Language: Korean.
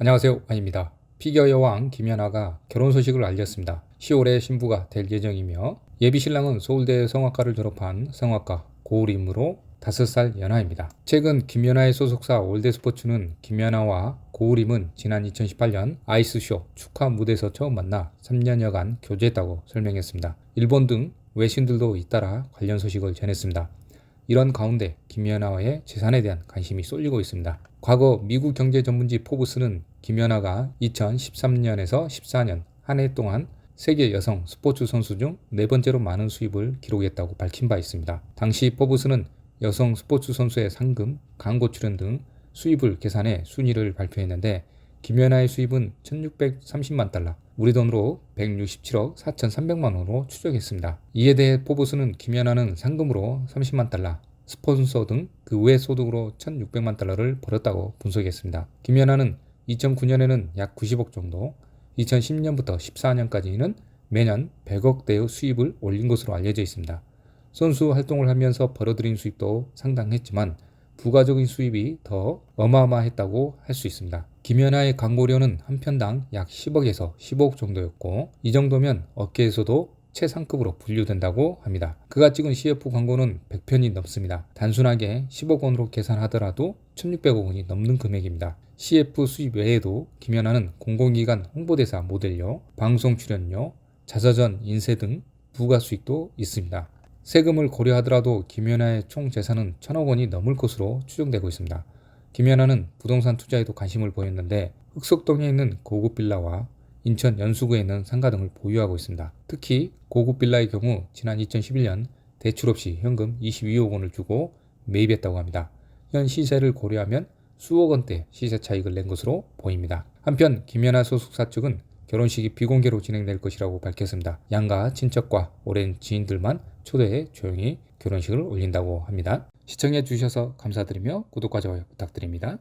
안녕하세요. 아입니다. 피겨 여왕 김연아가 결혼 소식을 알렸습니다. 10월에 신부가 될 예정이며 예비 신랑은 서울대 성악과를 졸업한 성악가 고우림으로 5살 연하입니다. 최근 김연아의 소속사 올드스포츠는 김연아와 고우림은 지난 2018년 아이스쇼 축하 무대에서 처음 만나 3년여간 교제했다고 설명했습니다. 일본 등 외신들도 잇따라 관련 소식을 전했습니다. 이런 가운데 김연아의 재산에 대한 관심이 쏠리고 있습니다. 과거 미국 경제 전문지 포브스는 김연아가 2013년에서 14년 한 해 동안 세계 여성 스포츠 선수 중 네 번째로 많은 수입을 기록했다고 밝힌 바 있습니다. 당시 포브스는 여성 스포츠 선수의 상금, 광고 출연 등 수입을 계산해 순위를 발표했는데 김연아의 수입은 1630만 달러, 우리 돈으로 167억 4,300만 원으로 추정했습니다. 이에 대해 포브스는 김연아는 상금으로 30만 달러, 스폰서 등 그 외 소득으로 1,600만 달러를 벌었다고 분석했습니다. 김연아는 2009년에는 약 90억 정도, 2010년부터 14년까지는 매년 100억대의 수입을 올린 것으로 알려져 있습니다. 선수 활동을 하면서 벌어들인 수입도 상당했지만 부가적인 수입이 더 어마어마했다고 할 수 있습니다. 김연아의 광고료는 한 편당 약 10억에서 15억 정도였고 이 정도면 업계에서도 최상급으로 분류된다고 합니다. 그가 찍은 CF 광고는 100편이 넘습니다. 단순하게 10억 원으로 계산하더라도 1600억 원이 넘는 금액입니다. CF 수입 외에도 김연아는 공공기관 홍보대사 모델료, 방송 출연료, 자서전 인쇄 등 부가 수익도 있습니다. 세금을 고려하더라도 김연아의 총 재산은 천억 원이 넘을 것으로 추정되고 있습니다. 김연아는 부동산 투자에도 관심을 보였는데 흑석동에 있는 고급 빌라와 인천 연수구에 있는 상가 등을 보유하고 있습니다. 특히 고급 빌라의 경우 지난 2011년 대출 없이 현금 22억 원을 주고 매입했다고 합니다. 현 시세를 고려하면 수억 원대 시세 차익을 낸 것으로 보입니다. 한편 김연아 소속사 측은 결혼식이 비공개로 진행될 것이라고 밝혔습니다. 양가 친척과 오랜 지인들만 초대해 조용히 결혼식을 올린다고 합니다. 시청해 주셔서 감사드리며 구독과 좋아요 부탁드립니다.